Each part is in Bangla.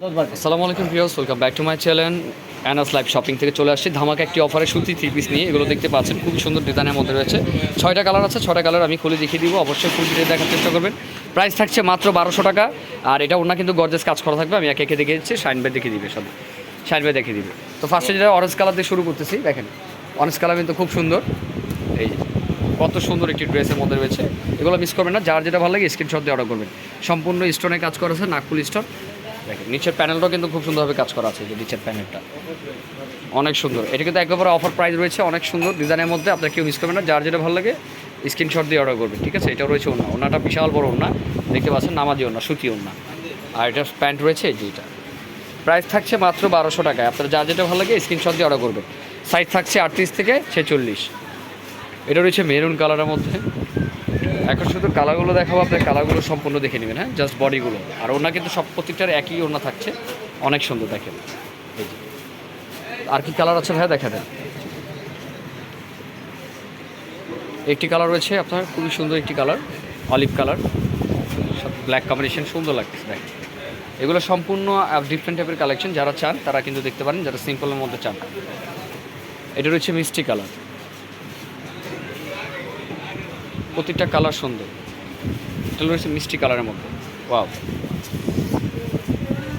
আসসালামু আলাইকুম viewers welcome back to my channel Anas live shopping থেকে চলে আসছি। ধামাকা একটি অফারে সুতি থ্রি পিস নিয়ে, এগুলো দেখতে পাচ্ছেন, খুব সুন্দর ডিজাইনের মধ্যে রয়েছে। ছয়টা কালার আছে, ছয়টা কালার আমি খুলে দেখিয়ে দিব, অবশ্যই ফুল ডিটেল দেখার চেষ্টা করবেন। প্রাইস থাকছে মাত্র বারোশো টাকা, আর এটা ওনা কিন্তু গর্জেস কাজ করা থাকবে, আমি একে একে দেখে দিচ্ছি শাইন ভাই দেখিয়ে দিবে সব। শাইন ভাই দেখিয়ে দিবে। তো ফার্স্টে যেটা অরেঞ্জ কালার দিয়ে শুরু করতেছি, দেখেন অরেঞ্জ কালার কিন্তু খুব সুন্দর। এই কত সুন্দর একটি ড্রেসের মধ্যে রয়েছে। এগুলো মিস করবেন না, যার যেটা ভালো লাগে স্ক্রিনশট দিয়ে অর্ডার করবেন। সম্পূর্ণ স্টোনে কাজ করা আছে, নাগপুর স্টোন দেখেন, নিচের প্যানেলটাও কিন্তু খুব সুন্দরভাবে কাজ করা আছে যে নিচের প্যানেলটা। অনেক সুন্দর। এটা কিন্তু একেবারে অফার প্রাইস রয়েছে, অনেক সুন্দর। ডিজাইনের মধ্যে আপনার কেউ মিস করবেন না, যার যেটা ভালো লাগে স্ক্রিনশট দিয়ে অর্ডার করবেন, ঠিক আছে? এটা রয়েছে ওনা ওনাটা বিশাল বড় ওনা দেখতে পাচ্ছেন, নামাজি ওনা সুতি ওনা আর এটা প্যান্ট রয়েছে এই যে প্রাইস থাকছে মাত্র বারোশো টাকায়। আপনারা যার যেটা ভালো লাগে স্ক্রিনশট দিয়ে অর্ডার করবেন। সাইজ থাকছে আটত্রিশ থেকে ছেচল্লিশ। এটা রয়েছে মেরুন কালারের মধ্যে। এখন শুধু কালারগুলো দেখাবো, আপনার কালারগুলো সম্পূর্ণ দেখে নেবেন হ্যাঁ? জাস্ট বডিগুলো আর ওনা কিন্তু সব প্রত্যেকটার একই ওনা থাকছে। অনেক সুন্দর দেখেন। আর কি কালার আছে ভাইয়া, দেখা দেন। একটি কালার রয়েছে আপনার, খুবই সুন্দর একটি কালার অলিভ কালার। সব ব্ল্যাক কম্বিনেশন সুন্দর লাগতেছে, দেখেন। এগুলো সম্পূর্ণ ডিফারেন্ট টাইপের কালেকশন যারা চান, তারা কিন্তু দেখতে পারেন, যারা সিম্পলের মধ্যে চান। এটা রয়েছে মিষ্টি কালার। প্রত্যেকটা কালার সুন্দর। এটা রয়েছে মিষ্টি কালারের মধ্যে। ওয়াও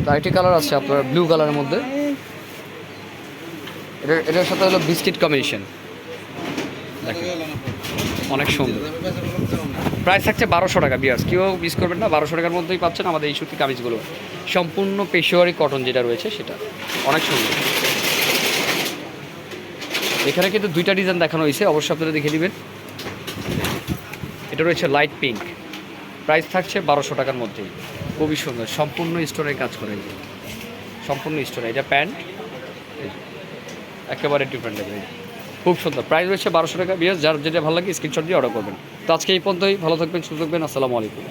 আরেকটি কালার আছে আপনার ব্লু কালারের মধ্যে। এটা এটার সাথে হলো বিস্কিট কম্বিনেশন অনেক সুন্দর। প্রাইস থাকছে বারোশো টাকা বিয়ার্স কেউ মিস করবেন না, বারোশো টাকার মধ্যেই পাচ্ছেন আমাদের এই সুতি কামিজগুলো। সম্পূর্ণ পেশোয়ারি কটন যেটা রয়েছে সেটা। অনেক সুন্দর। এখানে কিন্তু দুইটা ডিজাইন দেখানো হয়েছে, অবশ্যই আপনারা দেখে নেবেন। এটা রয়েছে লাইট পিঙ্ক প্রাইস থাকছে বারোশো টাকার মধ্যেই। খুবই সুন্দর। সম্পূর্ণ স্টোনের কাজ করে। সম্পূর্ণ স্টোনে এটা প্যান্ট একেবারে ডিফারেন্ট লাগবে খুব সুন্দর। প্রাইস রয়েছে বারোশো টাকা। বিয়াস যার যেটা ভালো লাগে স্ক্রিনশট দিয়ে অর্ডার করবেন। তো আজকে এই পর্যন্তই। ভালো থাকবেন, সুস্থ থাকবেন। আসসালামু আলাইকুম।